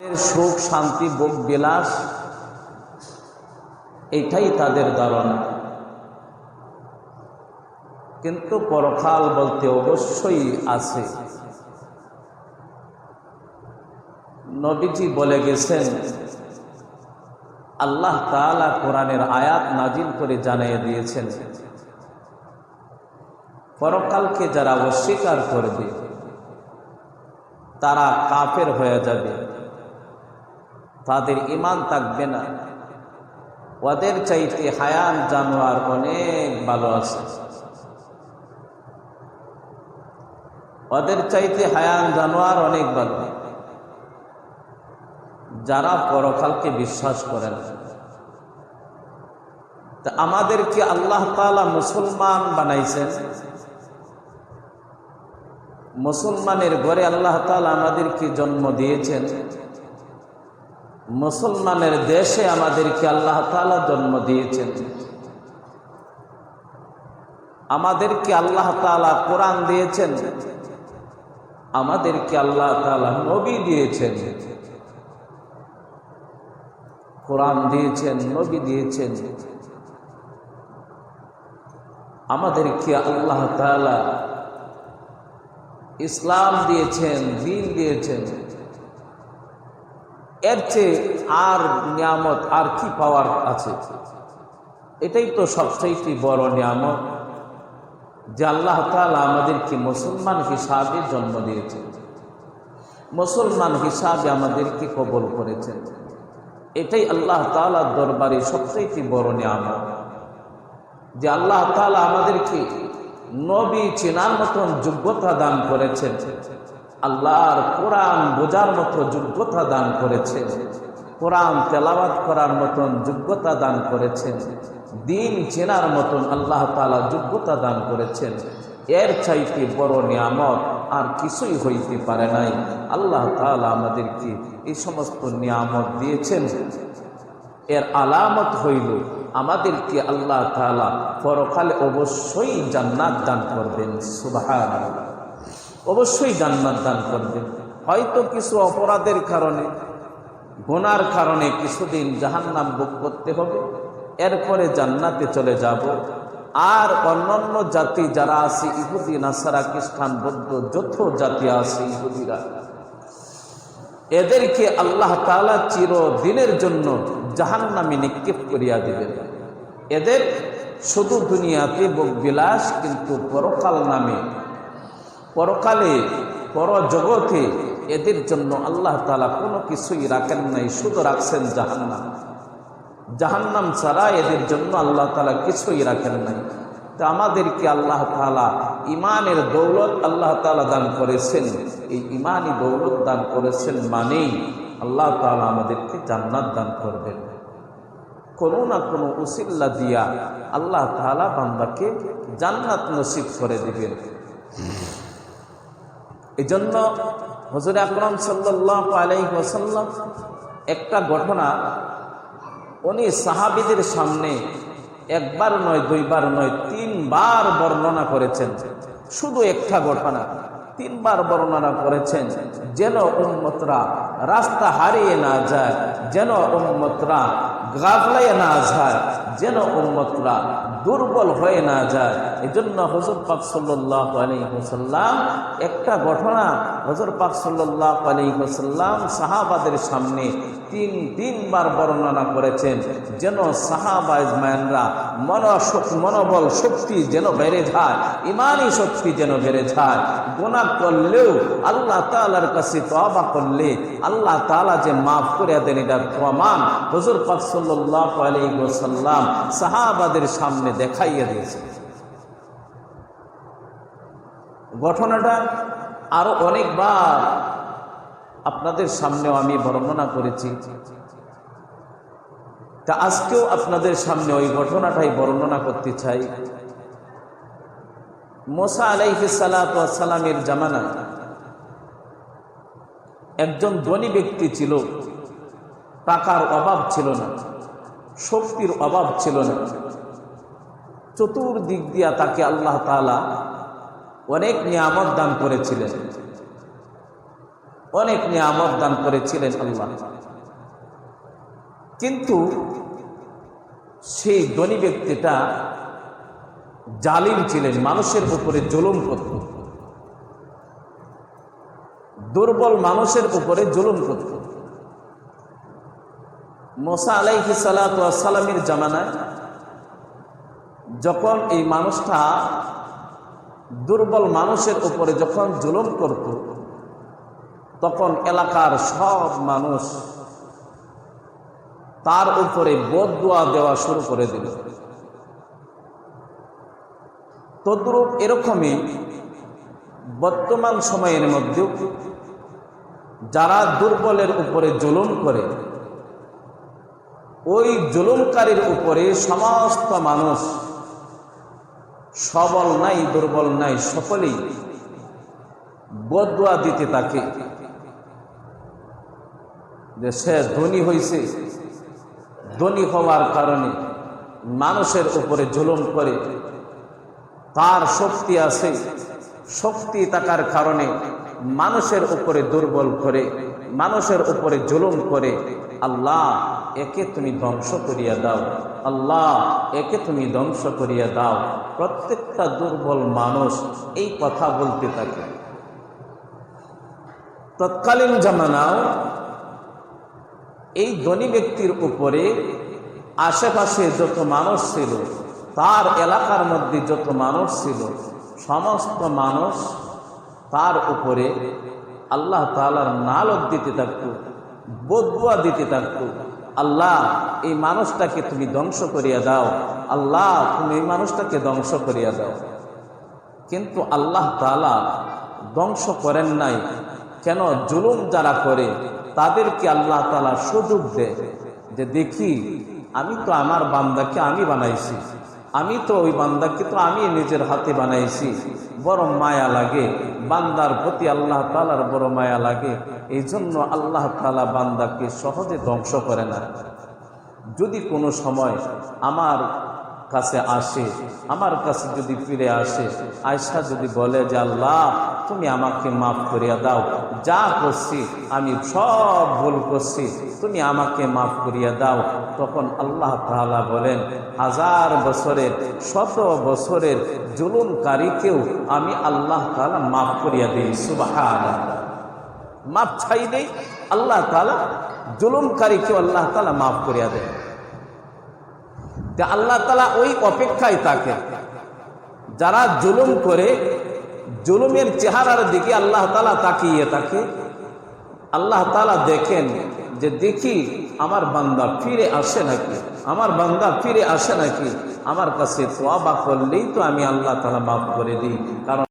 সুখ, শান্তি, ভোগ, বিলাস, এটাই তাদের ধারণা। কিন্তু পরকাল বলতে অবশ্যই আছে। নবীজি বলে গেছেন, আল্লাহ তাআলা কোরআনের আয়াত নাজিল করে জানিয়ে দিয়েছেন, পরকালকে যারা অস্বীকার করবে, তারা কাফের হয়ে যাবে। তাদের ইমান থাকবে না। ওদের চাইতে হায়ান জানোয়ার অনেক ভালো আছে। ওদের চাইতে হায়ান জানোয়ার অনেক ভালো। যারা পরকালকে বিশ্বাস করেন। তা আমাদেরকে আল্লাহ তালা মুসলমান বানাইছেন। মুসলমানের ঘরে আল্লাহ তালা আমাদেরকে জন্ম দিয়েছেন। মুসলমানের দেশে আমাদেরকে আল্লাহ তালা জন্ম দিয়েছেন। আমাদেরকে আল্লাহ তালা কোরআন দিয়েছেন। আমাদেরকে আল্লাহ তালা নবী দিয়েছেন। কোরআন দিয়েছেন, নবী দিয়েছেন। আমাদেরকে আল্লাহ তালা ইসলাম দিয়েছেন, দিন দিয়েছেন। এর চেয়ে আর নিয়ামত, আর কি পাওয়ার আছে? এটাই তো সবচেয়ে বড় নিয়ামত যে আল্লাহ তালা আমাদেরকে মুসলমান হিসাবে জন্ম দিয়েছেন। মুসলমান হিসাবে আমাদেরকে কবল করেছেন। এটাই আল্লাহ তালার দরবারে সবচেয়ে বড় নিয়ামত যে আল্লাহ তালা আমাদেরকে নবী চেনার মতন যোগ্যতা দান করেছেন। আল্লাহর কোরআন বোঝার মতো যোগ্যতা দান করেছেন কোরআন তেলাবাদ করার মতন যোগ্যতা দান করেছেন দিন চেনার মতন আল্লাহ তালা যোগ্যতা দান করেছেন। এর চাইতে বড় নিয়ামত আর কিছুই হইতে পারে নাই। আল্লাহ তালা আমাদেরকে এই সমস্ত নিয়ামত দিয়েছেন। এর আলামত হইল, আমাদেরকে আল্লাহ তালা পরকালে অবশ্যই জান্নাত দান করবেন। সুবাহ অবশ্যই জান্নাত দান করবেন। হয়তো কিছু অপরাধের কারণে, গোনার কারণে কিছুদিন জাহান্নাম ভোগ করতে হবে, এরপরে জান্নাতে চলে যাব। আর অন্যান্য জাতি যারা আছে, ইহুদি, নাসারা, খ্রিস্টান, বৌদ্ধ, যত জাতি আছে, ইহুদিরা, এদেরকে আল্লাহ তালা চিরদিনের জন্য জাহান্নামে নিক্ষেপ করিয়া দিবেন। এদের শুধু দুনিয়াতে বিলাস কিন্তু পরকাল নামে পরকালে, পরজগতে এদের জন্য আল্লাহ তালা কোনো কিছুই রাখেন নাই, শুধু রাখছেন জাহান্নাম। জাহান্নাম ছাড়া এদের জন্য আল্লাহ তালা কিছুই রাখেন নাই। তা আমাদেরকে আল্লাহ তালা ইমানের দৌলত আল্লাহ তালা দান করেছেন। এই ইমানই দৌলত দান করেছেন মানেই আল্লাহ তালা আমাদেরকে জান্নাত দান করবেন। কোনো না কোনো উসিল্লা দিয়া আল্লাহ তালা বান্দাকে জান্নাত নসিব করে দিবেন। এই জন্য হজর আকরম সাল্লাহ আলাই ওসাল্লাম একটা ঘটনা উনি সাহাবিদের সামনে একবার নয়, দুইবার নয়, তিনবার বর্ণনা করেছেন। শুধু একটা ঘটনা, তিনবার বর্ণনা করেছেন, যেন উন্মতরা রাস্তা হারিয়ে না যায়, যেন উন্মতরা গাফলাইয়ে না যায়, যেন উন্মতরা দুর্বল হয়ে না যায়। এই জন্য হজর পাক সাল্লাহ আলহিহসাল্লাম একটা ঘটনা হজর পাক সাল্লাহ আলহিহসাল্লাম সাহাবাদের সামনে তিন তিনবার বর্ণনা করেছেন, যেন সাহাবাজমানরা মন মনোবল শক্তি যেন বেড়ে যায়, ইমানি শক্তি যেন বেড়ে যায়। গোনা করলেও আল্লাহ তালার কাছে তবা করলে আল্লাহ তালা যে মাফ করে দেন, এটার প্রমাণ হজর পাক সাল্লাহ আলহিহসাল্লাম সাহাবাদের সামনে দেখাইয়া দিয়েছে। ঘটনাটা আরও অনেকবার আপনাদের সামনেও আমি বর্ণনা করেছি। তা আজকেও আপনাদের সামনে ওই ঘটনাটাই বর্ণনা করতে চাই। মোসা আলাইহি সালামের জামানা একজন ধনী ব্যক্তি ছিল, টাকার অভাব ছিল না, শক্তির অভাব ছিল না। চতুর্দিক দিয়া তাকে আল্লাহ তালা অনেক নিয়ামত দান করেছিলেন। অনেক নিয়ামত দান করেছিলেন আল্লাহ। কিন্তু সেই ধনী ব্যক্তিটা জালিম ছিলেন, মানুষের উপরে জুলুম করত। দুর্বল মানুষের উপরে জুলুম করত। মোসা আলাইহি সালামের জামানায় যখন এই মানুষটা দুর্বল মানুষের উপরে যখন জুলুম করত, তখন এলাকার সব মানুষ তার উপরে বদুয়া দেওয়া শুরু করে দিল। তদ্রূপ এরকমই বর্তমান সময়ের মধ্যেও যারা দুর্বলের উপরে জুলুম করে, ওই জুলুমকারীর উপরে সমস্ত মানুষ সবল নাই, দুর্বল নাই, সকলেই বদুয়া দিতে থাকে। যে সে ধনী হয়েছে ধনী হওয়ার কারণে মানুষের উপরে জুলুম করে, তার শক্তি আছে, শক্তি থাকার কারণে মানুষের উপরে দুর্বল করে, মানুষের উপরে জুলুম করে, আল্লাহ একে তুমি ধ্বংস করিয়া দাও। আল্লাহ, একে তুমি ধ্বংস করিয়া দাও। প্রত্যেকটা দুর্বল মানুষ এই কথা বলতে থাকে। তৎকালীন জামানাও এই ধনী ব্যক্তির উপরে আশেপাশে যত মানুষ ছিল, তার এলাকার মধ্যে যত মানুষ ছিল, সমস্ত মানুষ তার উপরে আল্লাহ তালার নালত দিতে থাকত, বদুয়া দিতে থাকত। আল্লাহ, এই মানুষটাকে তুমি ধ্বংস করিয়া দাও। আল্লাহ, তুমি এই মানুষটাকে ধ্বংস করিয়া দাও। কিন্তু আল্লাহ তালা ধ্বংস করেন নাই। কেন? জুলুম যারা করে, তাদেরকে আল্লাহ তালা সুযোগ দেয় যে, দেখি, আমি তো আমার বান্দাকে আমি বানাইছি। আমি তো ওই বান্দাকে তো আমি নিজের হাতে বানাইছি। বড় মায়া লাগে। বান্দার প্রতি আল্লাহ তালার বড় মায়া লাগে। এই জন্য আল্লাহ তালা বান্দাকে সহজে ধ্বংস করে না। যদি কোনো সময় আমার কাছে আসে, আমার কাছে যদি ফিরে আসে, আয়সা যদি বলে যে আল্লাহ, তুমি আমাকে মাফ করিয়া দাও, যা করছি আমি সব ভুল করছি, তুমি আমাকে মাফ করিয়া দাও, তখন আল্লাহ তাআলা বলেন, হাজার বছরের, শত বছরের জুলুমকারীকেও আমি আল্লাহ তাআলা মাফ করিয়া দিই সুবাহ মাফ ছাই দেই আল্লাহ তালা জুলুমকারীকেও আল্লাহ তালা মাফ করিয়া দেয় তা আল্লাহ তালা ওই অপেক্ষায় থাকে। যারা জুলুম করে, জুলুমের চেহারার দিকে আল্লাহ তালা তাকিয়ে থাকে। আল্লাহ তালা দেখেন যে দেখি আমার বান্দা ফিরে আসে নাকি, আমার বান্দা ফিরে আসে নাকি, আমার কাছে তোয়াবা করলেই তো আমি আল্লাহ তালা মাফ করে দিই। কারণ